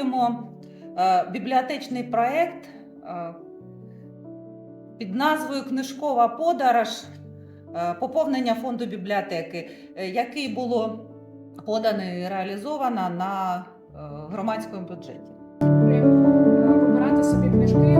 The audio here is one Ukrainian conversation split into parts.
презентуємо е, бібліотечний проєкт е, під назвою Книжкова подорож е, поповнення фонду бібліотеки, який було подано і реалізовано на громадському бюджеті. вибирати собі книжки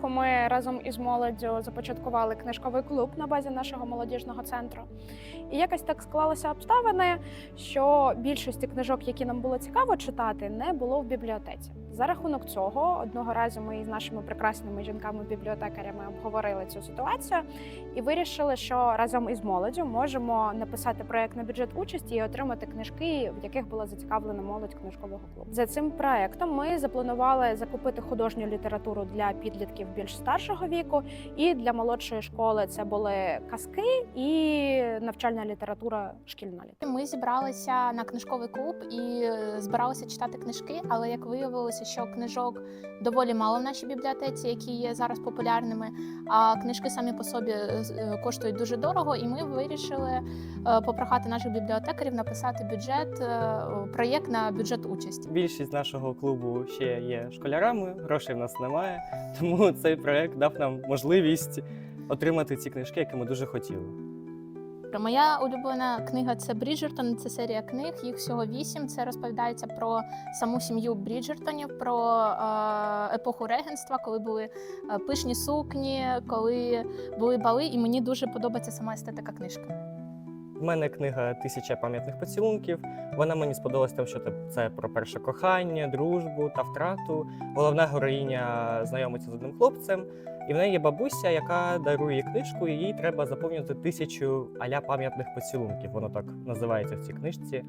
ми разом із молоддю започаткували книжковий клуб на базі нашого молодіжного центру. І якось так склалися обставини, що більшості книжок, які нам було цікаво читати, не було в бібліотеці. За рахунок цього, одного разу ми із нашими прекрасними жінками-бібліотекарями обговорили цю ситуацію і вирішили, що разом із молоддю можемо написати проект на бюджет участі і отримати книжки, в яких була зацікавлена молодь книжкового клубу. За цим проектом ми запланували закупити художню літературу для підлітків більш старшого віку, і для молодшої школи це були казки і навчальна література шкільна література. Ми зібралися на книжковий клуб і збиралися читати книжки, але як виявилося, що книжок доволі мало в нашій бібліотеці, які є зараз популярними. А книжки самі по собі е, е, коштують дуже дорого, і ми вирішили е, попрохати наших бібліотекарів написати бюджет, проєкт на бюджет участі. Більшість нашого клубу ще є школярами, грошей в нас немає, тому цей проект дав нам можливість отримати ці книжки, які ми дуже хотіли. Моя улюблена книга це Бріджертон. Це серія книг. Їх всього вісім. Це розповідається про саму сім'ю Бріджертонів, про е, епоху регенства, коли були е, пишні сукні, коли були бали. І мені дуже подобається сама естетика книжки. У мене книга Тисяча пам'ятних поцілунків. Вона мені сподобалась тим, що це- про перше кохання, дружбу та втрату. Головна героїня знайомиться з одним хлопцем, і в неї є бабуся, яка дарує книжку, і їй треба заповнювати тисячу аля пам'ятних поцілунків. Воно так називається в цій книжці.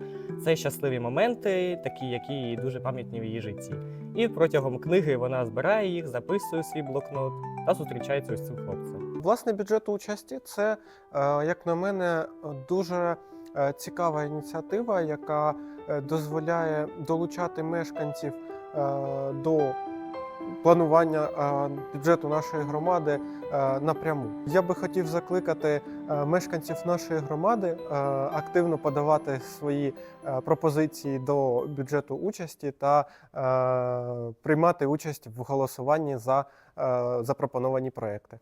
Це щасливі моменти, такі, які дуже пам'ятні в її житті. І протягом книги вона збирає їх, записує свій блокнот та зустрічається із цим хлопцем. Власне, бюджет участі це, е, як на мене, дуже е, цікава ініціатива, яка е, дозволяє долучати мешканців до планування бюджету нашої громади напряму. Я би хотів закликати мешканців нашої громади активно подавати свої пропозиції до бюджету участі та приймати участь в голосуванні за запропоновані проекти.